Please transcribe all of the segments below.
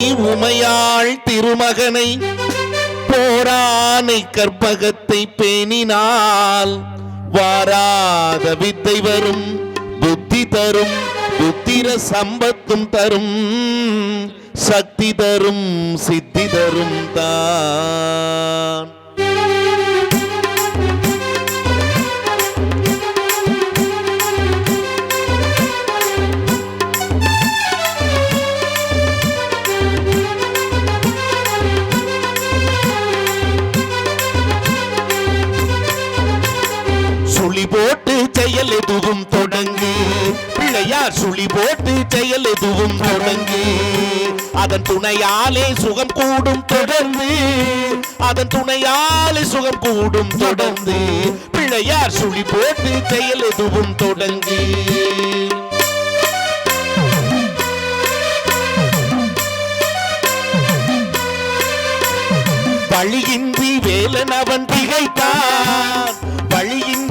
உமையாள் திருமகனை போரானை கற்பகத்தை பேணினால் வாராத வித்தை வரும் புத்தி தரும் புத்திர சம்பத்தும் தரும் சக்தி தரும் சித்தி தரும் தான். சுழி போட்டு செயல் எதுவும் தொடங்கு. பிள்ளையார் சுழி போட்டு செயல் எதுவும் தொடங்கு. அதன் துணையாலே சுகம் கூடும் தொடர்ந்து. அதன் துணையாலே சுகம் கூடும் தொடர்ந்து. பிள்ளையார் சுழி போட்டு செயல் எதுவும் தொடங்கு. வழியின்றி வேலன் அவன் திகைத்தான்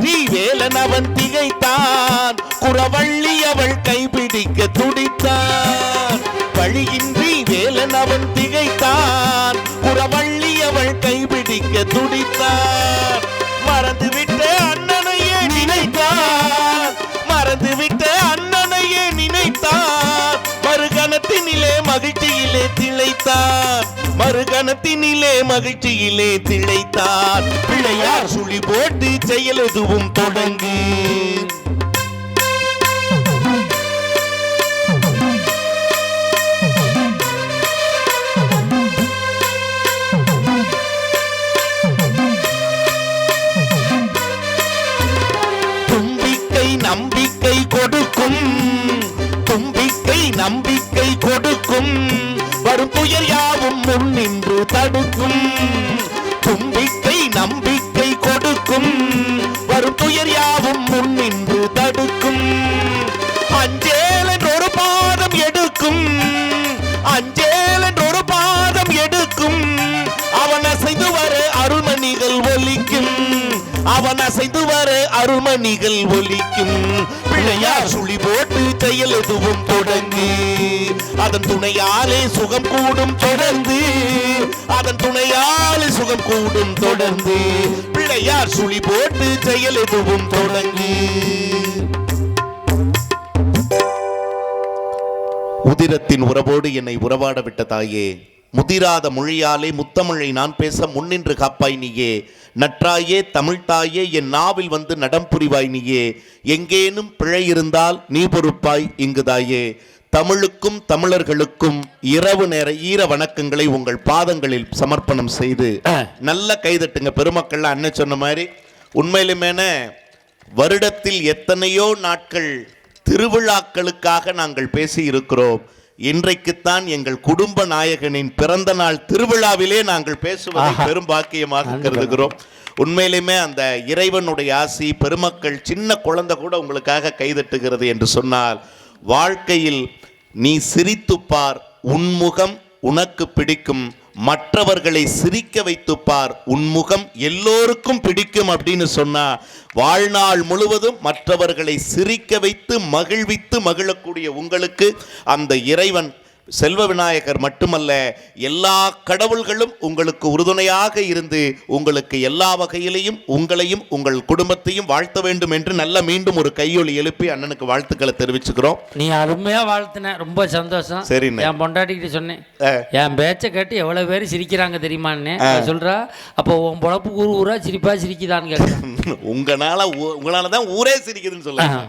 வழியின்றி வேலன் அவன் திகைத்தான். குறவள்ளி அவள் கைபிடிக்க துடித்தான். வழியின்றி வேலன் அவன் திகைத்தான். குறவள்ளி அவள் கைபிடிக்க துடித்தான். மறந்துவிட்ட அண்ணனையே நினைத்தான். மறந்துவிட்ட அண்ணனையே நினைத்தான். மறுகணத்தினிலே மகிழ்ச்சியிலே திளைத்தான். மறுகணத்தினிலே மகிழ்ச்சியிலே திளைத்தார். பிள்ளையார் சுழி போட்டு செயல் எதுவும் தொடங்கு. நம்பிக்கை கொடுக்கும். தும்பிக்கை நம்பிக்கை கொடுக்கும். வரும் புயல் யாவும் முன் நின்று தடுக்கும். தும்பிக்கை நம்பிக்கை கொடுக்கும். வரும் புயல் யாவும் முன் நின்று தடுக்கும். அஞ்சேலன் ஒரு பாதம் எடுக்கும். அஞ்சேலன் ஒரு பாதம் எடுக்கும். அவன் அசைந்து வர அருள்மணிகள் ஒலிக்கும். பிள்ளையார் சுழி போட்டு செயல் எதுவும் தொடங்கு. அதன் துணையாலே சுகம் கூடும் தொடர்ந்து. அதன் துணையாலே சுகம் கூடும் தொடர்ந்து. பிள்ளையார் சுழி போட்டு செயல் எதுவும் தொடங்கு. உதிரத்தின் உறவோடு என்னை உறவாட விட்ட தாயே முதிராத மொழியாலே முத்தமிழை நான் பேச முன்னின்று காப்பாய் நீயே. நற்றாயே தமிழ்த்தாயே என் நாவில் வந்து நடம் புரிவாய் நீயே. எங்கேனும் பிழை இருந்தால் நீ பொறுப்பாய் இங்கு தாயே தமிழுக்கும் தமிழர்களுக்கும் இரவு நேர ஈர வணக்கங்களை உங்கள் பாதங்களில் சமர்ப்பணம் செய்து நல்ல கைதட்டுங்க. பெருமக்கள் அண்ணன் சொன்ன மாதிரி உண்மையிலுமேன வருடத்தில் எத்தனையோ நாட்கள் திருவிழாக்களுக்காக நாங்கள் பேசி இருக்கிறோம் இன்றைக்குத்தான் எங்கள் குடும்ப நாயகனின் பிறந்த நாள் திருவிழாவிலே நாங்கள் பேசுவதை பெரும் பாக்கியமாக கருதுகிறோம். உண்மையிலுமே அந்த இறைவனுடைய ஆசி பெருமக்கள் சின்ன குழந்தை கூட உங்களுக்காக கைதட்டுகிறது என்று சொன்னால் வாழ்க்கையில் நீ சிரித்துப் பார் உன்முகம் உனக்கு பிடிக்கும் மற்றவர்களை சிரிக்க வைத்துப்பார். உன்முகம் எல்லோருக்கும் பிடிக்கும் அப்படின்னு சொன்னா வாழ்நாள் முழுவதும் மற்றவர்களை சிரிக்க வைத்து மகிழ்வித்து மகிழக்கூடிய உங்களுக்கு அந்த இறைவன் செல்வ விநாயகர் மட்டுமல்ல எல்லா கடவுள்களும் உங்களுக்கு உறுதுணையாக இருந்து உங்களுக்கு எல்லா வகையிலையும் உங்களையும் உங்கள் குடும்பத்தையும் வாழ்த்த வேண்டும் என்று நல்ல மீண்டும் ஒரு கையொலி எழுப்பி அண்ணனுக்கு வாழ்த்துக்களை தெரிவிச்சுக்கிறோம். நீ அருமையா வாழ்த்தின ரொம்ப சந்தோஷம். சரிண்ணே. என் பொண்டாட்டிக்கிட்ட சொன்னேன். என் பேச்சை கேட்டு எவ்வளவு பேர் சிரிக்கிறாங்க தெரியுமான்னு. சொல்றா அப்போ உன் பொழப்பு ஊர் ஊரா சிரிப்பா சிரிக்குதான்னு கேட்குறேன் உங்களால உங்களால தான் ஊரே சிரிக்குதுன்னு சொல்லுங்க.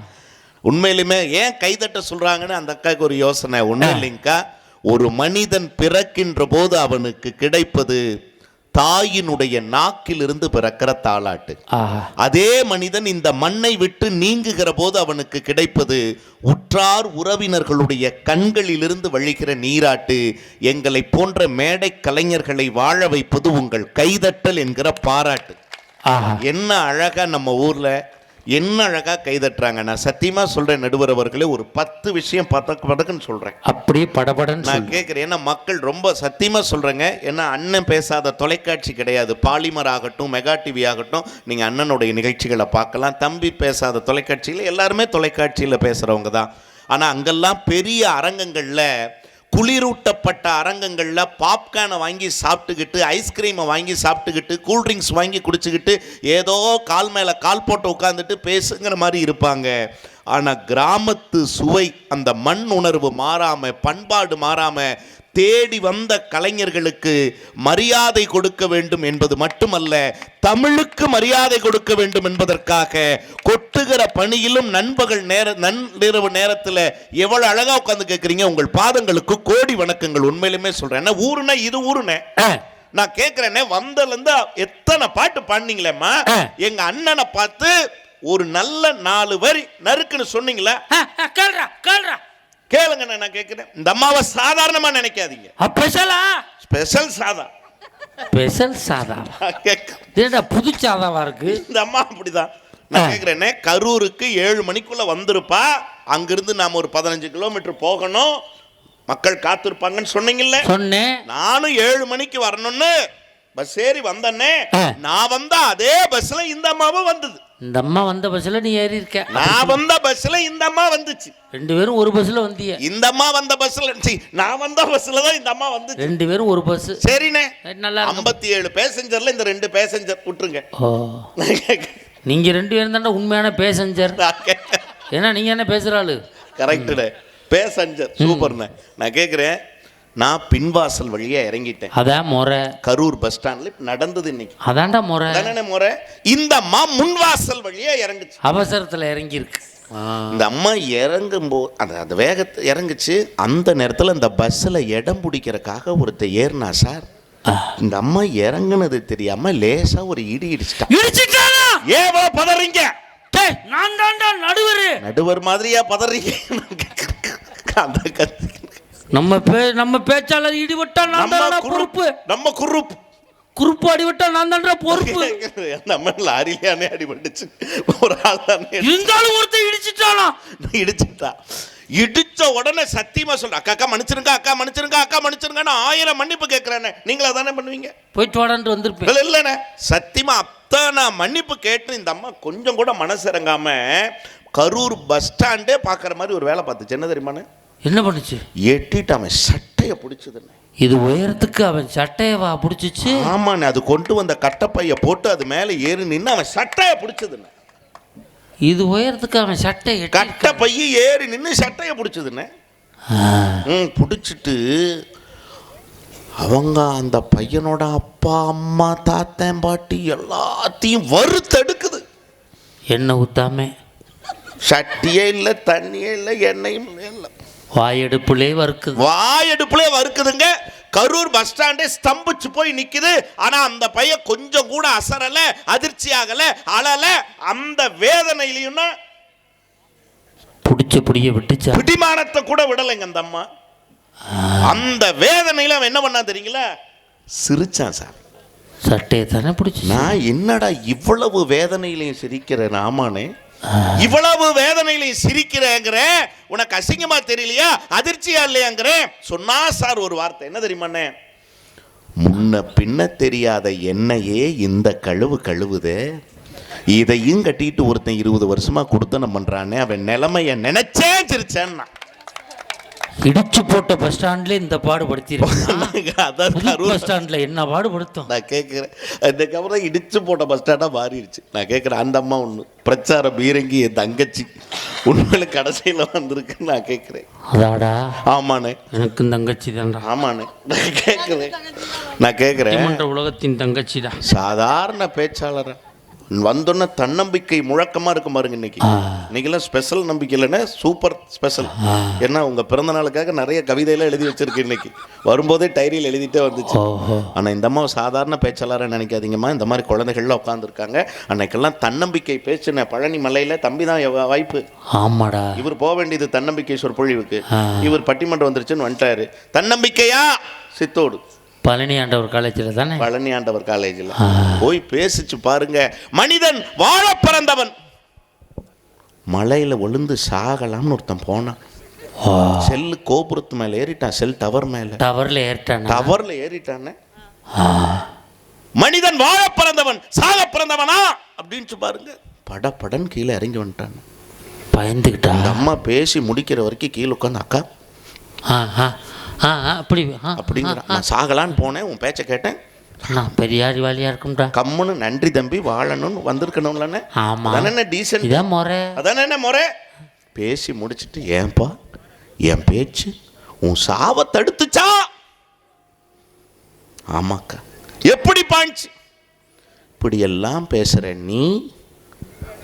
உண்மையிலுமே ஏன் கைதட்ட சொல்றாங்கன்னு அந்த அக்காவுக்கு ஒரு யோசனை. ஒண்ணும் இல்லைங்கக்கா ஒரு மனிதன் பிறக்கின்ற போது அவனுக்கு கிடைப்பது தாயினுடைய நாக்கிலிருந்து பிறக்கிற தாளாட்டு. அதே மனிதன் இந்த மண்ணை விட்டு நீங்குகிற போது அவனுக்கு கிடைப்பது உற்றார் உறவினர்களுடைய கண்களிலிருந்து வழிகிற நீராட்டு. எங்களை போன்ற மேடை கலைஞர்களை வாழ வைப்பது உங்கள் கைதட்டல் என்கிற பாராட்டு. என்ன அழகா நம்ம ஊர்ல என்ன அழகா கைதட்டுறாங்க நான் சத்தியமா சொல்றேன் நடுவர் அவர்களே ஒரு பத்து விஷயம் பதக்கு பதக்குன்னு சொல்றேன். அப்படியே படபடன்னு நான். கேட்குறேன் ஏன்னா மக்கள் ரொம்ப சத்தியமா சொல்றேங்க. ஏன்னா அண்ணன் பேசாத தொலைக்காட்சி கிடையாது. பாலிமர் ஆகட்டும் மெகா டிவி ஆகட்டும் நீங்க அண்ணனுடைய நிகழ்ச்சிகளை பார்க்கலாம். தம்பி பேசாத தொலைக்காட்சியில் எல்லாருமே தொலைக்காட்சியில் பேசுறவங்க தான். ஆனா அங்கெல்லாம் பெரிய அரங்கங்கள்ல குளிரூட்டப்பட்ட அரங்கங்களில் பாப்கார்னை வாங்கி சாப்பிட்டுக்கிட்டு ஐஸ்கிரீமை வாங்கி சாப்பிட்டுக்கிட்டு கூல்ட்ரிங்க்ஸ் வாங்கி குடிச்சுக்கிட்டு ஏதோ கால் மேலே கால் போட்டு உட்காந்துட்டு பேசுங்கிற மாதிரி இருப்பாங்க. ஆனால் கிராமத்து சுவை அந்த மண் உணர்வு மாறாமல் பண்பாடு மாறாமல் தேடி வந்த கலைஞர்களுக்கு மரியாதை கொடுக்க வேண்டும் என்பது மட்டுமல்ல தமிழுக்கு மரியாதை கொடுக்க வேண்டும் என்பதற்காக கொட்டுகிற பணியிலும் நண்பகல் நேர நன்னிரவு நேரத்தில் எவ்வளவு அழகா உட்காந்து கேட்குறீங்க உங்கள் பாதங்களுக்கு கோடி வணக்கங்கள். உண்மையிலுமே சொல்றேன். ஊருனா இது ஊருனே. நான் கேட்கிறேனே வந்ததுல இருந்து எத்தனை பாட்டு பாடினீங்களேம்மா. எங்க அண்ணனை பார்த்து ஒரு நல்ல நாலு வரி நறுக்குன்னு சொன்னீங்களா? கேளுடா கேளுடா. கேளுங்க நான் கேட்கிறேன். இந்த அம்மாவை சாதாரணமா நினைக்காதீங்க. ஸ்பெஷலா ஸ்பெஷல் சாதா. ஸ்பெஷல் சாதா. கேட்க- புது சாதாவா இருக்கு? இந்த அம்மா அப்படிதான். நான் கேட்கிறேனே கரூருக்கு ஏழு மணிக்குள்ள வந்திருப்பா. அங்கிருந்து நாம ஒரு பதினஞ்சு கிலோமீட்டர் போகணும். மக்கள் காத்திருப்பாங்கன்னு சொன்னீங்கல்ல? சொன்னேன். நானும் ஏழு மணிக்கு வரணும்னு. பஸ் ஏறி வந்தனே. நான் வந்த அதே பஸ்ல இந்த அம்மாவும் வந்தது. இந்த அம்மா வந்த பஸ்ல நீ ஏறி இருக்க. நான் வந்த பஸ்ல இந்த அம்மா வந்துச்சு. ரெண்டு பேரும் ஒரு பஸ்ல வந்தீங்க இந்த அம்மா வந்த பஸ்ல நான் வந்த பஸ்ல தான் இந்த அம்மா வந்துச்சு. ரெண்டு பேரும் ஒரு பஸ். சரிண்ணே. நல்லா ஐம்பத்தி ஏழு பேசஞ்சர்ல இந்த ரெண்டு பேசஞ்சர் விட்டுருங்க. நீங்க ரெண்டு பேரும் தானே உண்மையான பேசஞ்சர் ஏன்னா நீங்க என்ன பேசுற ஆளு? கரெக்டுண்ணே பேசஞ்சர் சூப்பர்ண்ணே நான் கேட்குறேன் நான் பின்வாசல் வழியா இறங்கிட்டேன். அதான் முறை. கரூர் பஸ் ஸ்டாண்ட்ல நடந்தது இன்னைக்கு. அதான்டா முறை. அதானே முறை? இந்த அம்மா முன்வாசல் வழியா இறங்குச்சு. அவசரத்துல இறங்கி இருக்கு இந்த அம்மா இறங்கும் போது அந்த அந்த வேகத்தை இறங்குச்சு. அந்த நேரத்தில் இந்த பஸ்ஸில் இடம் பிடிக்கிறதுக்காக ஒருத்தர் ஏறினா சார் இந்த அம்மா இறங்குனது தெரியாம லேசா ஒரு இடி இடிச்சிட்டா. இடிச்சிட்டானா? ஏவோ பதறீங்க? டேய் நான் தான்டா நடுவரு. நடுவர் மாதிரியா பதறீங்க. அந்த கத்து. நம்ம பே நம்ம பேச்சாளர் இடிவிட்டா நான் தான்டா பொறுப்பு. நம்ம குறுப்பு குறுப்பு அடிவிட்டா நான் தான்டா பொறுப்பு. நம்ம லாரியிலானே அடிபட்டுச்சு. ஒரு ஆள் தானே இருந்தாலும் ஒருத்தன் இடிச்சிட்டானா? இடிச்சுட்டா. இடிச்ச உடனே சத்தியமா சொல்ற அக்கா அக்கா மன்னிச்சிருங்க அக்கா மன்னிச்சிருங்க அக்கா மன்னிச்சிருங்கன்னு ஆயிரம் மன்னிப்பு கேட்கிறேனே நீங்களா தானே பண்ணுவீங்க? போயிட்டு வாடான்ட்டு வந்திருப்பேன். இல்ல இல்லைண்ணே. சத்தியமா அத்தனை மன்னிப்பு கேட்டு இந்த அம்மா கொஞ்சம் கூட மனசு இறங்காம கரூர் பஸ் ஸ்டாண்டே பார்க்குற மாதிரி ஒரு வேலை பார்த்துச்சு. என்ன தெரியுமாண்ணே? என்ன பண்ணுச்சு? எட்டிட்டு அவன் சட்டையை பிடிச்சதுண்ணே இது உயரத்துக்கு அவன் சட்டையவா பிடிச்சிச்சு? ஆமாண்ணே அது கொண்டு வந்த கட்டப்பைய போட்டு அது மேலே ஏறி நின்று அவன் சட்டையை பிடிச்சதுண்ணே. இது உயரத்துக்கு அவன் சட்டை கட்டப்பைய ஏறி நின்று சட்டையை பிடிச்சதுண்ணே. ம் பிடிச்சிட்டு அவங்க அந்த பையனோட அப்பா அம்மா தாத்தன் பாட்டி எல்லாத்தையும் வறுத்தெடுக்குது. எண்ணெய் ஊத்தாம? சட்டியே இல்லை தண்ணியே இல்லை எண்ணெயும் வாயெடுப்புலே வறுக்குது. வாயெடுப்புலே வறுக்குதுங்க. கரூர் பஸ் ஸ்டாண்டே ஸ்தம்பிச்சு போய் நிக்குது. ஆனா அந்த பையன் கொஞ்சம் கூட அசரல அதிர்ச்சி ஆகல அழல. அந்த வேதனையிலையும் பிடிச்ச பிடிய விட்டுச்சா? பிடிமானத்தை கூட விடலைங்க அந்த அம்மா. அந்த வேதனையில அவன் என்ன பண்ணா தெரியுங்களா? சிரிச்சான் சார். சட்டையை தானே பிடிச்சி? நான் என்னடா இவ்வளவு வேதனையிலையும் சிரிக்கிறேன் ஆமானே இவ்வளவு வேதனையிலையும் சிரிக்கிறேங்கிற உனக்கு அசிங்கமா தெரியலையா? அதிர்ச்சியா இல்லையாங்கிற சொன்னா சார் ஒரு வார்த்தை. என்ன தெரியுமாண்ணே? முன்ன பின்ன தெரியாத என்னையே இந்த கழுவு கழுவுதே. இதையும் கட்டிட்டு ஒருத்தன் இருபது வருஷமா கொடுத்தனம் பண்றானே அவன் நிலைமைய நினைச்சே சிரிச்சேன்னா. இடிச்சு போட்ட பஸ் ஸ்டாண்ட்ல இந்த பாடு கரூர். பஸ் ஸ்டாண்ட்ல என்ன பாடு படுத்தும் நான் கேட்குறேன் அதுக்கப்புறம் இடிச்சு போட்ட பஸ் ஸ்டாண்டாக மாறிடுச்சு. நான் கேட்குறேன் அந்த அம்மா ஒன்று பிரச்சார பீரங்கி என் தங்கச்சி. உண்மையில கடைசியில் வந்திருக்குன்னு நான் கேட்குறேன் அதாடா. ஆமாண்ணே. எனக்கும் தங்கச்சி தான்டா. ஆமாண்ணே. நான் கேட்குறேன் நான் கேட்குறேன் உலகத்தின் தங்கச்சி தான் சாதாரண பேச்சாளரை. வந்தோன்னே தன்னம்பிக்கை முழக்கமாக இருக்கும் பாருங்க இன்னைக்கு. இன்னைக்கெல்லாம் ஸ்பெஷல் நம்பிக்கை இல்லைன்னா சூப்பர் ஸ்பெஷல் ஏன்னா உங்கள் பிறந்த நாளுக்காக நிறைய கவிதையெல்லாம் எழுதி வச்சிருக்கு இன்னைக்கு. வரும்போதே டைரியில் எழுதிட்டே வந்துச்சு. ஆனால் இந்த அம்மா சாதாரண பேச்சாளரை நினைக்காதீங்கம்மா. இந்த மாதிரி குழந்தைகள்லாம் உட்காந்துருக்காங்க அன்னைக்கெல்லாம் தன்னம்பிக்கை பேச்சுன பழனி மலையில் தம்பி தான் வாய்ப்பு. ஆமாடா. இவர் போக வேண்டியது தன்னம்பிக்கை சொற்பொழிவுக்கு. இவர் பட்டிமன்றம் வந்துருச்சுன்னு வந்துட்டாரு. தன்னம்பிக்கையா? சித்தோடு. பழனி ஆண்டவர் காலேஜில் தானே? பழனி ஆண்டவர் காலேஜில். போய் பேசிச்சு பாருங்க. மனிதன் வாழ பிறந்தவன். மலையில விழுந்து சாகலாம்னு ஒருத்தன் போனான். செல்லு கோபுரத்து மேல ஏறிட்டான். செல் டவர் மேல. டவர்ல ஏறிட்டானா? டவர்ல ஏறிட்டானே. மனிதன் வாழ பிறந்தவன் சாக பிறந்தவனா? அப்படின்னு பாருங்க. படபடன் கீழே இறங்கி வந்துட்டான். பயந்துக்கிட்டா? அந்த அம்மா பேசி முடிக்கிற வரைக்கும் கீழே உட்காந்து அக்கா. ஆ, அப்படி அப்படிங்கிற. நான் சாகலான்னு போனேன் உன் பேச்சை கேட்டேன். நான் பெரிய அறிவாளியாக இருக்கும்டா. கம்முன்னு நன்றி தம்பி வாழணும்னு வந்திருக்கணும்லண்ணே ஆமா. அதானே டீசன்ட் இதான் முறை. அதானே முறை. பேசி முடிச்சிட்டு ஏன்பா என் பேச்சு உன் சாவை தடுத்துச்சா? ஆமாக்கா. எப்படி பாஞ்சி? இப்படியெல்லாம் பேசுகிற நீ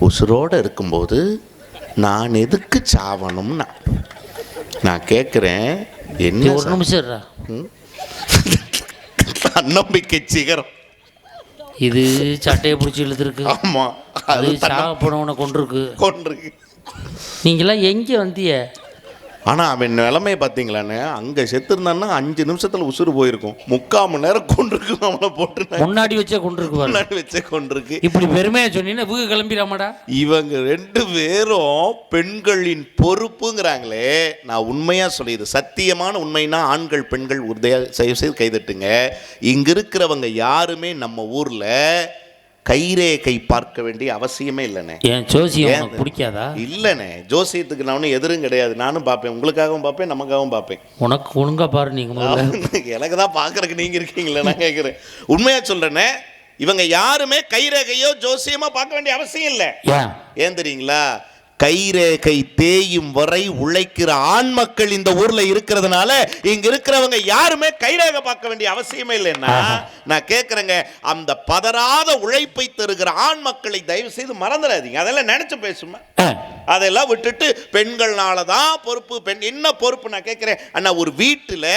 உசுரோட இருக்கும்போது நான் எதுக்கு சாவணும்னா? நான் கேட்குறேன் என்ன ஒரு நிமிஷம் இருடா. நம்பிக்கை சிகரம். இது சட்டையை பிடிச்சி இழுத்துருக்கு. ஆமா அது அது தன்ன- சாக போனவனை கொண்டிருக்கு கொண்டிருக்கு நீங்களாம் எங்கே வந்திய ஆனா அவன் நிலைமையை பார்த்தீங்களாண்ணே அங்க செத்துருந்தான்னா அஞ்சு நிமிஷத்துல உசுறு போயிருக்கும். முக்கால் மணி நேரம் கொண்டிருக்கு அவனை போட்டு முன்னாடி வச்சே கொண்டிருக்கு. முன்னாடி வச்சே கொண்டிருக்கு இப்படி பெருமையா சொன்னீங்கன்னா இவங்க கிளம்பிடாமாடா இவங்க ரெண்டு பேரும் பெண்களின் பொறுப்புங்கிறாங்களே. நான் உண்மையா சொல்லிடு சத்தியமான உண்மைனா ஆண்கள் பெண்கள் உறுதியா செய்ய செய்து கைதட்டுங்க. இங்க இருக்கிறவங்க யாருமே நம்ம ஊர்ல கைரேகை பார்க்க வேண்டிய அவசியமே இல்லைண்ணே. ஜோசியம் ஏன்? உனக்கு பிடிக்காதா? இல்லைண்ணே. ஜோசியத்துக்கு நான் ஒன்றும் எதிரும் கிடையாது. நானும் பார்ப்பேன். உங்களுக்காகவும் பார்ப்பேன் நமக்காகவும் பார்ப்பேன். உனக்கு ஒழுங்கா பாரு நீங்க முதல்ல. எனக்கு தான் பார்க்கறதுக்கு நீங்க இருக்கீங்களே நான் கேட்குறேன். உண்மையா சொல்றேனே இவங்க யாருமே கைரேகையோ ஜோசியமோ பார்க்க வேண்டிய அவசியம் இல்லை. ஏன்? ஏன் தெரியுங்களா? கைரேகை தேயும் வரை உழைக்கிற ஆண் மக்கள் இந்த ஊர்ல இருக்கிறதுனால இங்க இருக்கிறவங்க யாருமே கைரேகை பார்க்க வேண்டிய அவசியமே இல்லைன்னா நான் கேட்கறேங்க அந்த பதறாத உழைப்பை தருகிற ஆண் மக்களை தயவு செய்து மறந்துடாதீங்க. அதெல்லாம் நினைச்சு பேசுமா அதெல்லாம் விட்டுட்டு பெண்கள்னால தான் பொறுப்பு. பெண் என்ன பொறுப்பு நான் கேட்குறேன் அண்ணா ஒரு வீட்டில்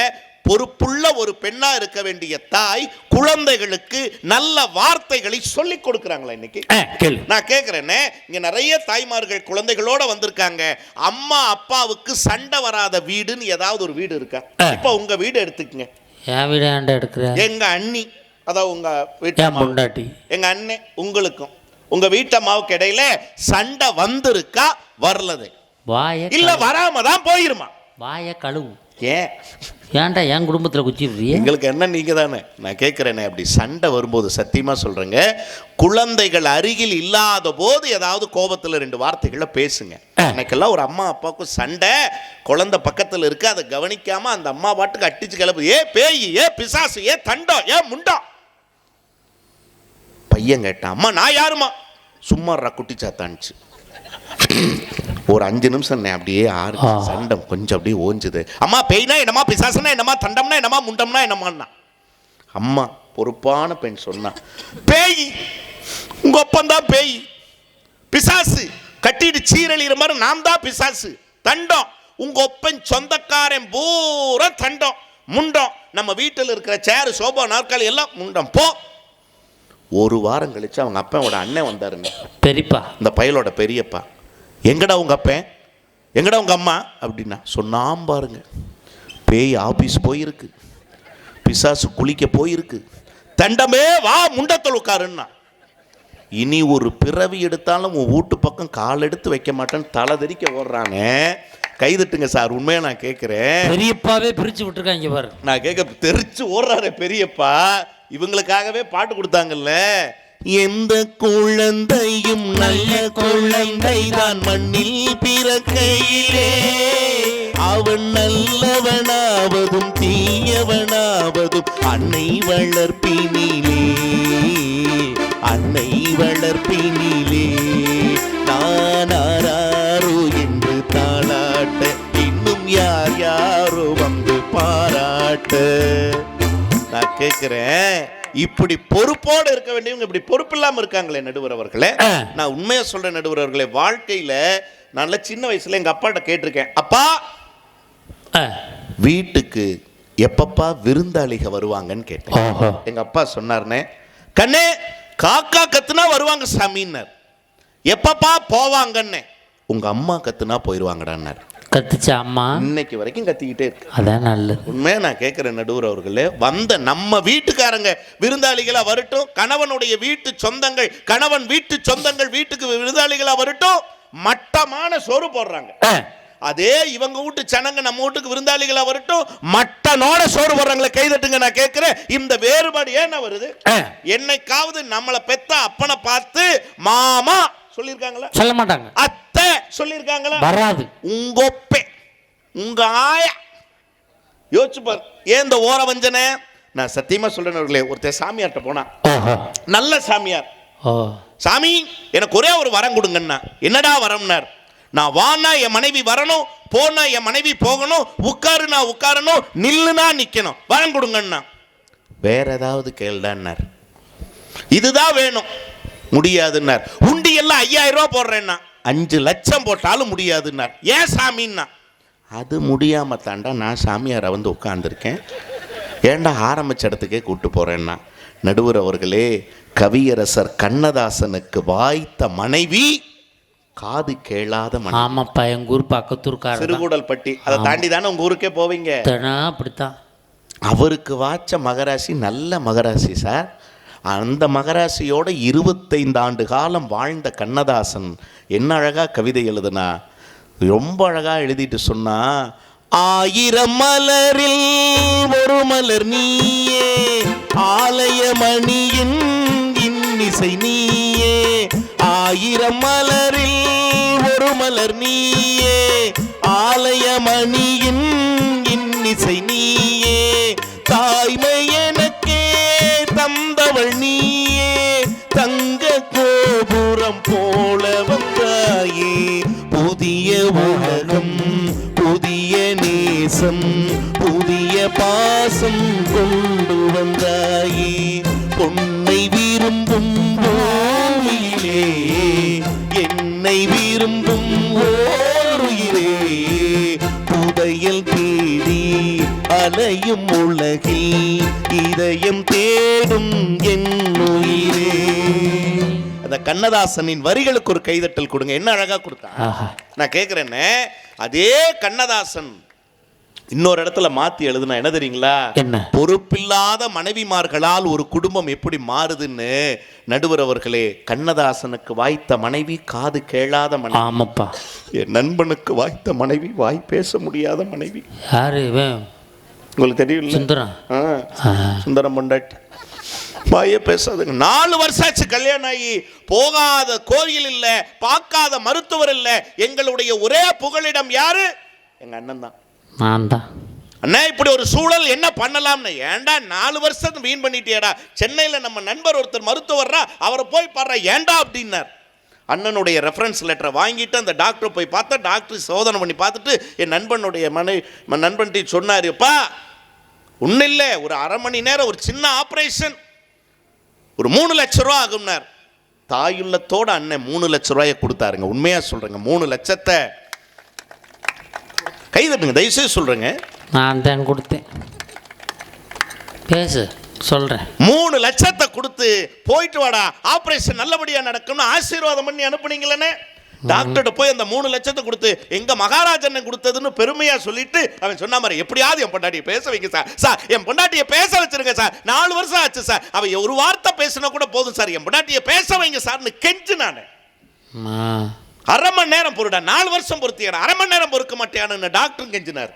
பொறுப்புள்ள ஒரு பெண்ணா இருக்க வேண்டிய தாய் குழந்தைகளுக்கு நல்ல வார்த்தைகளை சொல்லிக் கொடுக்குறாங்களா இன்னைக்கு? நான் கேட்குறேன்னே இங்க நிறைய தாய்மார்கள் குழந்தைகளோட வந்திருக்காங்க. அம்மா அப்பாவுக்கு சண்டை வராத வீடுன்னு ஏதாவது ஒரு வீடு இருக்கா. இப்போ உங்க வீடு எடுத்துக்கங்க. என் வீடு எடுக்கிற? எங்க அண்ணி அதாவது உங்க வீட்டு. பொண்டாட்டி. எங்க அண்ணன் உங்களுக்கும். உங்க வீட்டம்மாவுக்கு இடையில சண்டை வந்திருக்கா வரலது. வாய இல்ல வராம தான் போயிருமா? வாய கழுவு. ஏன்? ஏன்டா என் குடும்பத்துல குச்சிடுறிய? எங்களுக்கு என்ன நீங்க தானே நான் கேட்கிறேனே அப்படி சண்டை வரும்போது சத்தியமா சொல்றேங்க. குழந்தைகள் அருகில் இல்லாத போது ஏதாவது கோபத்துல ரெண்டு வார்த்தைகளை பேசுங்க. அன்னைக்கெல்லாம் ஒரு அம்மா அப்பாவுக்கும் சண்டை. குழந்தை பக்கத்துல இருக்கு அதை கவனிக்காம அந்த அம்மா பாட்டுக்கு அட்டிச்சு கிளப்பு ஏ பேய் ஏ பிசாசு ஏ தண்டம் ஏ முண்டம் பையன் கேட்டான் அம்மா நான் யாருமா சும்மா குட்டி சாத்தான்ச்சு ஒரு அஞ்சு நிமிஷம் நான் அப்படியே ஆறு. சண்டம் கொஞ்சம் அப்படியே ஓஞ்சுது. அம்மா பேய்னா என்னம்மா பிசாசுனா என்னம்மா தண்டம்னா என்னம்மா முண்டம்னா என்னம்மான்னா. அம்மா பொறுப்பான பெண் சொன்னா பேய் உங்க ஒப்பந்தான் பேய். பிசாசு கட்டிட்டு சீரழிகிற மாதிரி நாம் தான் பிசாசு. தண்டம் உங்க ஒப்பன் சொந்தக்காரன் பூரா தண்டம் முண்டம். நம்ம வீட்டில் இருக்கிற சேரு சோபா நாற்காலி எல்லாம் முண்டம். போ. ஒரு வாரம் கழிச்சு அவங்க அப்பனோட அண்ணன் வந்தாருங்க. பெரியப்பா. இந்த பயலோட பெரியப்பா. எங்கடா உங்க அப்பன்? எங்கடா உங்க அம்மா? அப்படின்னா சொன்னாம் பாருங்க. பேய் ஆபீஸ் போயிருக்கு. பிசாசு குளிக்க போயிருக்கு. தண்டமே வா முண்டத்தில் உட்காருன்னா. இனி ஒரு பிறவி எடுத்தாலும் உன் வீட்டு பக்கம் கால் எடுத்து வைக்க மாட்டேன்னு தலை தெறிக்க ஓடுறானே. கைதட்டுங்க சார் உண்மையா நான் கேட்குறேன் பெரியப்பாவே பிரிச்சு விட்டுருக்காங்க பாரு நான் கேட்க தெரிச்சு ஓடுறாரு பெரியப்பா. இவங்களுக்காகவே பாட்டு கொடுத்தாங்கல்ல. எந்த குழந்தையும் நல்ல குழந்தைதான் மண்ணில் பிறக்கையிலே. அவன் நல்லவனாவதும் தீயவனாவதும் அன்னை வளர்ப்பினிலே. அன்னை வளர்ப்பினிலே. நானாரோ என்று தாளாட்ட இன்னும் யார் யாரோ வந்து பாராட்ட. நான் கேட்கிறேன் இப்படி பொறுப்போடு இருக்க வேண்டியவங்க இப்படி பொறுப்பு இல்லாம இருக்காங்களே நடுவர் அவர்களே. நான் உண்மையா சொல்றேன் நடுவர் அவர்களே வாழ்க்கையில நல்ல சின்ன வயசுல எங்க அப்பாட்ட கேட்டிருக்கேன். அப்பா! வீட்டுக்கு எப்பப்பா விருந்தாளிக வருவாங்கன்னு கேட்டேன். ஓஹோ எங்க அப்பா சொன்னார்னே கண்ணே காக்கா கத்துனா வருவாங்க சாமின்னார். எப்பப்பா போவாங்கன்னு. உங்க அம்மா கத்துனா போயிடுவாங்கடான்னார் கத்துச்சா அம்மா? இன்னைக்கு வரைக்கும் கத்திக்கிட்டே இருக்கு. அதான் நல்லது. உண்மையா நான் கேட்கிறேன் நடுவர் அவர்களே. வந்த நம்ம வீட்டுக்காரங்க விருந்தாளிகளா வரட்டும். கணவனுடைய வீட்டு சொந்தங்கள் கணவன் வீட்டு சொந்தங்கள் வீட்டுக்கு விருந்தாளிகளா வரட்டும். மட்டமான சோறு போடுறாங்க. அதே இவங்க வீட்டு சனங்க நம்ம வீட்டுக்கு விருந்தாளிகளா வரட்டும். மட்டனோட சோறு போடுறாங்களே கைதட்டுங்க நான் கேட்கிறேன் இந்த வேறுபாடு ஏன் வருது? என்னைக்காவது நம்மளை பெத்த அப்பனை பார்த்து மாமா சொல்லியிருக்காங்களா? சொல்ல மாட்டாங்க அத்தை சொல்லியிருக்காங்களா? வராது. உங்க ஒப்பே உங்க ஆயா. யோசிச்சு பாரு ஏன் இந்த ஓர வஞ்சனை? நான் சத்தியமா சொல்றேன் ஒருத்தர் சாமியார்ட்ட போனா. நல்ல சாமியார். சாமி எனக்கு ஒரே ஒரு வரம் கொடுங்கண்ணா என்னடா வரம்னார்? நான் வானா என் மனைவி வரணும் போனா என் மனைவி போகணும் உட்காருனா உட்காரணும் நில்லுனா நிக்கணும். வரம் கொடுங்கண்ணா வேற ஏதாவது கேள்டான்னார் இதுதான் வேணும். முடியாதுன்னார். உண்டி எல்லாம் ஐயாயிரம் ரூபாய் போடுறேன்னா. அஞ்சு லட்சம் போட்டாலும் முடியாதுன்னார். ஏன் சாமின்னா? அது முடியாம தாண்டா நான் சாமியாரை வந்து உட்காந்துருக்கேன் ஏன்டா ஆரம்பிச்ச இடத்துக்கே கூட்டு போறேன்னா? நடுவர் அவர்களே கவியரசர் கண்ணதாசனுக்கு வாய்த்த மனைவி காது கேளாத மனைவி. ஆமாப்பா எங்கள் ஊர் பக்கத்தூர்க்காரர் தான் சிறுகூடல் பட்டி அதை தாண்டி தானே உங்க ஊருக்கே போவீங்க? அப்படித்தான். அவருக்கு வாச்ச மகராசி நல்ல மகராசி சார். அந்த மகராசியோட இருபத்தைந்து ஆண்டு காலம் வாழ்ந்த கண்ணதாசன் என்ன அழகாக கவிதை எழுதுனா? ரொம்ப அழகாக எழுதிட்டு சொன்னா ஆயிரம் மலரில் ஒரு மலர் நீயே ஆலய மணியின் இன்னிசை நீயே ஆயிரம் மலரில் ஒரு மலர் நீயே ஆலய மணியின் இன்னிசை நீயே தாய்மை போல வந்தாயே. புதிய உலகம் புதிய நேசம் புதிய பாசம் கொண்டு வந்தாயே. பொன்னை விரும்பும் பூமியிலே என்னை விரும்பும் ஓருயிலே புதையல் தேடி அலையும் உலகில் இதயம் தேடும் என் உயிரே. அந்த கண்ணதாசனின் வரிகளுக்கு ஒரு கைதட்டல் கொடுங்க. என்ன அழகா கொடுத்தா? ஆஹா. நான் கேட்குறேன்னே அதே கண்ணதாசன் இன்னொரு இடத்துல மாத்தி எழுதுனா என்ன தெரியுங்களா? என்ன? பொறுப்பில்லாத மனைவிமார்களால் ஒரு குடும்பம் எப்படி மாறுதுன்னு நடுவர் அவர்களே கண்ணதாசனுக்கு வாய்த்த மனைவி காது கேளாத மனைவி. ஆமாப்பா. என் நண்பனுக்கு வாய்த்த மனைவி வாய் பேச முடியாத மனைவி. யாரு உங்களுக்கு தெரியல சுந்தரம். சுந்தரம் பொண்டாட்டி. வாயே பேசாதுங்க. நாலு வருஷம் ஆச்சு கல்யாணம் ஆகி போகாத கோயில் இல்ல பார்க்காத மருத்துவர் இல்ல. எங்களுடைய ஒரே புகலிடம் யாரு? எங்க அண்ணன் தான். நான் தான் அண்ணா இப்படி ஒரு சூழல் என்ன பண்ணலாம்னு? ஏன்டா நாலு வருஷம் வீண் பண்ணிட்டியாடா? சென்னையில் நம்ம நண்பர் ஒருத்தர் மருத்துவர்ரா அவரை போய் பாடுற ஏன்டா அப்படின்னார். அண்ணனுடைய ரெஃபரன்ஸ் லெட்டரை வாங்கிட்டு அந்த டாக்டரை போய் பார்த்தா டாக்டர் சோதனை பண்ணி பார்த்துட்டு என் நண்பனுடைய மனை நண்பன்ட்டு சொன்னார் அப்பா ஒன்றும் இல்லை ஒரு அரை மணி நேரம் ஒரு சின்ன ஆப்ரேஷன் ஒரு மூணு லட்ச ரூபா ஆகும்னார். தாயுள்ளத்தோட அண்ணன் மூணு லட்ச ரூபாயை கொடுத்தாருங்க. உண்மையா சொல்றேங்க. மூணு லட்சத்தை கைதட்டுங்க தயவுசெய்து சொல்றேங்க. நான் தான் கொடுத்தேன். பேசு சொல்கிறேன் மூணு லட்சத்தை கொடுத்து போயிட்டு வாடா. ஆபரேஷன் நல்லபடியா நடக்கும்னு ஆசீர்வாதம் பண்ணி அனுப்புனீங்களே டாக்டர்கிட்ட போய் அந்த மூணு லட்சத்தை கொடுத்து எங்க மகாராஜன் கொடுத்ததுன்னு பெருமையா சொல்லிட்டு அவன் சொன்ன மாதிரி எப்படியாவது என் பொண்டாட்டியை பேச வைங்க சார் சார் என் பொண்டாட்டியை பேச வச்சிருங்க சார் நாலு வருஷம் ஆச்சு சார் அவன் ஒரு வார்த்தை பேசினா கூட போதும் சார் என் பொண்டாட்டியை பேச வைங்க சார்னு கெஞ்சு நான். அரை மணி நேரம் பொருடா நாலு வருஷம் பொறுத்தியாடா. அரை மணி நேரம் பொறுக்க மாட்டேன்னு டாக்டரும் கெஞ்சினார்.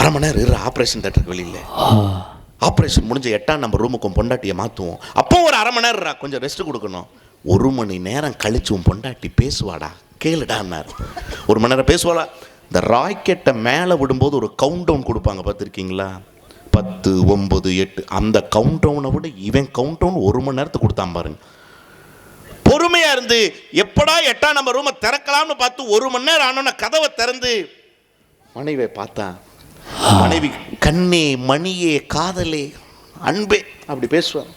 அரை மணி நேரம் இரு ஆப்ரேஷன் தேட்டருக்கு வெளியில். ஆப்ரேஷன் முடிஞ்ச எட்டாம் நம்ம ரூமுக்கும் பொண்டாட்டியை மாற்றுவோம் அப்போ ஒரு அரை மணி நேரம் கொஞ்சம் ரெஸ்ட் கொடுக்கணும். ஒரு மணி நேரம் கழிச்சு உன் பொண்டாட்டி பேசுவாடா? கேளுடான்னார் ஒரு மணி நேரம் பேசுவாளா? இந்த ராக்கெட்டை மேலே விடும்போது ஒரு கவுண்ட் டவுன் கொடுப்பாங்க பார்த்துருக்கீங்களா? பத்து ஒம்பது எட்டு. அந்த கவுண்ட் டவுனை விட இவன் கவுண்ட் டவுன் ஒரு மணி நேரத்துக்கு கொடுத்தான் பாருங்க. பொறுமையா இருந்து எப்படா எட்டாம் நம்ம ரூமை திறக்கலாம்னு பார்த்து ஒரு மணி நேரம் ஆனோன்னு கதவை திறந்து மனைவியை பார்த்தான் மனைவி கண்ணே மணியே காதலே அன்பே அப்படி பேசுவான்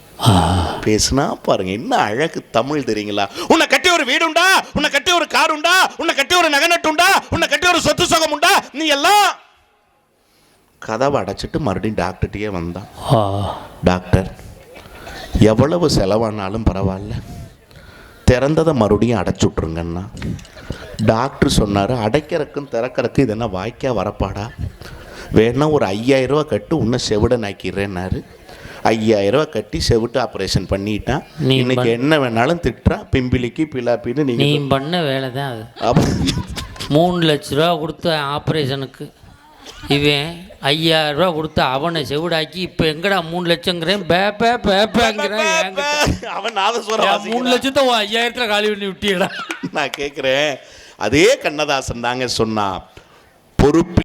பேசுனா பாருங்க என்ன அழகு தமிழ் தெரியுங்களா? உன்னை கட்டி ஒரு வீடு உண்டா உன்னை கட்டி ஒரு கார் உண்டா உன்னை கட்டி ஒரு நகநட்டு உண்டா உன்னை கட்டி ஒரு சொத்து சுகம் உண்டா நீ எல்லாம் கதவை அடைச்சிட்டு மறுபடியும் டாக்டர்கிட்டயே வந்தான். டாக்டர் எவ்வளவு செலவானாலும் பரவாயில்ல. திறந்ததை மறுபடியும் அடைச்சு விட்ருங்கண்ணா டாக்டர் சொன்னார் அடைக்கிறக்கும் திறக்கிறக்கும் இது என்ன வாய்க்கா வரப்பாடா? வேணா ஒரு ஐயாயிரம் ரூபா கட்டு இன்னும் செவிடன் ஆக்கிடுறேன்னாரு. ஐயாயிரம் ரூபா கட்டி செவிட்டு ஆப்ரேஷன் பண்ணிட்டான். இன்னைக்கு என்ன வேணாலும் திட்டுறான் பிம்பிலிக்கு பிலாப்பின்னு நீ பண்ண வேலை தான் அது மூணு லட்ச ரூபா கொடுத்த ஆப்ரேஷனுக்கு இவன் ஐயாயிரம் ரூபா கொடுத்து அவனை செவிடாக்கி இப்போ எங்கடா மூணு லட்சங்கிறேன்? பேப்பே பேப்பேங்கிறேன் அவன் நாதஸ்வரம் மூணு. லட்சத்தை ஐயாயிரத்தில் காலி பண்ணி விட்டியடா. நான் கேட்குறேன் அதே கண்ணதாசன் தாங்க சொன்னா பொறுப்பு